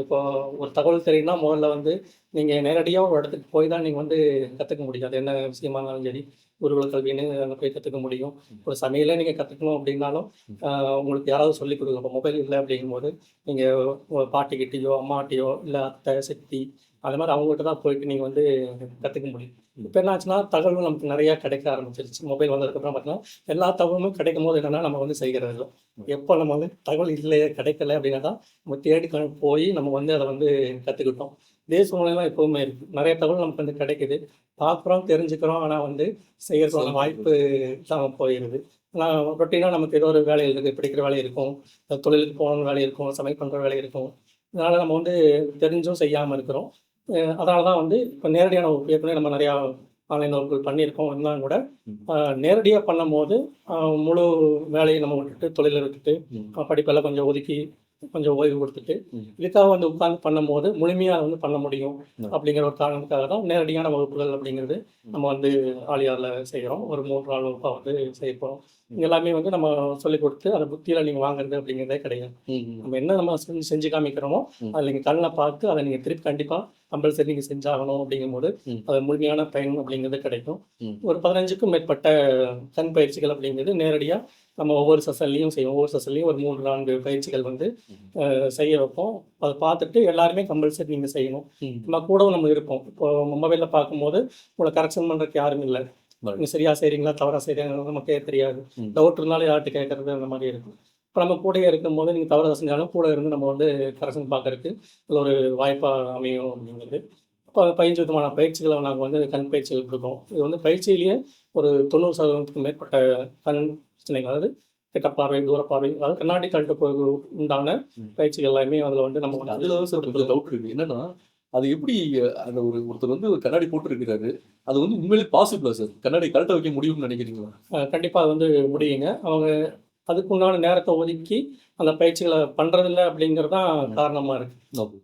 இப்போ ஒரு தகவல் தெரியும்னா முதல்ல வந்து நீங்கள் நேரடியாக ஒரு இடத்துக்கு போய் தான் நீங்கள் வந்து கற்றுக்க முடியும். அது என்ன விஷயமா இருந்தாலும் சரி குருகுல கல்வின்னு அங்கே போய் கற்றுக்க முடியும். ஒரு சமையலே நீங்கள் கற்றுக்கணும் அப்படின்னாலும் உங்களுக்கு யாராவது சொல்லிக் கொடுங்க இப்போ மொபைல் இல்லை அப்படிங்கும்போது நீங்கள் பாட்டிக்கிட்டேயோ அம்மாட்டியோ இல்லை அத்தை சித்தி அது மாதிரி அவங்ககிட்ட தான் போயிட்டு நீங்கள் வந்து கற்றுக்க முடியும். இப்போ என்ன ஆச்சுன்னா தகவல் நமக்கு நிறையா கிடைக்க ஆரம்பிச்சிருச்சு. மொபைல் வந்ததுக்கப்புறம் பார்த்தீங்கன்னா எல்லா தகவலும் கிடைக்கும் போது என்னென்னா நம்ம வந்து செய்கிறது இல்லை. எப்போ நம்ம வந்து தகவல் இல்லையே கிடைக்கல அப்படின்னா தான் நம்ம தேடி போய் நம்ம வந்து அதை வந்து கற்றுக்கிட்டோம் இதே சூழ்நிலை எப்பவுமே இருக்குது நிறைய தகவல் நமக்கு வந்து கிடைக்குது. பார்க்குறோம் தெரிஞ்சுக்கிறோம். ஆனால் வந்து செய்யறதுக்கான வாய்ப்பு இல்லாமல் போயிடுது ஆனால் ரொட்டீனாக நமக்கு ஏதோ ஒரு வேலை இருக்குது. படிக்கிற வேலை இருக்கும். தொழிலுக்கு போகணும் வேலை இருக்கும். சமையல் பண்ணுற வேலை இருக்கும். இதனால் நம்ம வந்து தெரிஞ்சும் செய்யாமல் இருக்கிறோம். அதனால தான் வந்து இப்போ நேரடியான ஏற்கனவே நம்ம நிறையா ஆன்லைன் வகுப்புகள் பண்ணியிருக்கோம். இருந்தாலும் கூட நேரடியாக பண்ணும்போது ஆஹ் முழு வேலையை நம்ம விட்டுட்டு தொழிலை விட்டுட்டு படிப்பெல்லாம் கொஞ்சம் ஒதுக்கி கொஞ்சம் ஓய்வு கொடுத்துட்டு. இதுக்காக வந்து உட்கார்ந்து பண்ணும்போது முழுமையாக வந்து பண்ண முடியும். அப்படிங்கிற ஒரு காரணத்துக்காக தான் நேரடியான வகுப்புகள் அப்படிங்கிறது நம்ம வந்து ஆலியாரில் செய்கிறோம் ஒரு மூன்று நாள் வகுப்பாக வந்து செய்ய போகிறோம் இது எல்லாமே வந்து நம்ம சொல்லிக் கொடுத்து அந்த புத்தியில் நீங்கள் வாங்குறது அப்படிங்கிறதே கிடையாது நம்ம என்ன நம்ம செஞ்சு செஞ்சு காமிக்கிறோமோ. அதை நீங்கள் கண்ணில் பார்த்து அதை நீங்கள் திருப்பி கண்டிப்பாக கம்பல்சரி நீங்கள் செஞ்சாகணும் அப்படிங்கும்போது ம். அது முழுமையான பயன் அப்படிங்கிறது கிடைக்கும். ஒரு பதினஞ்சுக்கும் மேற்பட்ட கண் பயிற்சிகள் அப்படிங்கிறது நேரடியாக நம்ம ஒவ்வொரு செஷன்லையும் செய்வோம். ஒவ்வொரு செஷன்லையும் ஒரு மூன்று நான்கு பயிற்சிகள் வந்து செய்ய வைப்போம். அதை பார்த்துட்டு எல்லாருமே கம்பல்சரி நீங்கள் செய்யணும். நம்ம கூடவும் நம்ம இருப்போம். இப்போ மொபைலில் பார்க்கும்போது உங்களை கரெக்ஷன் பண்ணுறதுக்கு யாரும் இல்லை. சரியாக செய்கிறீங்களா தவறாக செய்கிறீங்களா நமக்கே தெரியாது. டவுட் இருந்தாலும் யார்கிட்ட கேட்கறது அந்த மாதிரி இருக்கும். இப்போ நம்ம கூடயே இருக்கும்போது நீங்கள் தவறாக செஞ்சாலும் கூட இருந்து நம்ம வந்து கரெக்ஷன் பார்க்கறதுக்கு இது ஒரு வாய்ப்பாக அமையும் அப்படிங்கிறது இப்போ பதினஞ்சு விதமான பயிற்சிகளை நாங்கள் வந்து கண் பயிற்சிகள் கொடுக்கோம் இது வந்து பயிற்சியிலேயே ஒரு தொண்ணூறு சதவீதத்துக்கு மேற்பட்ட கண் பிரச்சனைகள் அதாவது கிட்ட பார்வை தூர பார்வை அதாவது கண்ணாடி கழுட்டு உண்டான ம். பயிற்சிகள் எல்லாமே அதில் வந்து நம்ம வந்து அதுல சார் கொஞ்சம் டவுட் இருக்கு. என்னன்னா அது எப்படி அந்த ஒரு ஒருத்தர் வந்து ஒரு கண்ணாடி போட்டு இருக்கிறாரு அது வந்து உண்மையிலே பாசிபிளா சார்? கண்ணாடி கரெக்டா வைக்க முடியும்னு நினைக்கிறீங்களா? கண்டிப்பாக அது வந்து முடியுங்க. அவங்க அதுக்குண்டான நேரத்தை ஒதுக்கி அந்த பயிற்சிகளை பண்ணுறதில்ல அப்படிங்கிறது தான் காரணமாக இருக்குது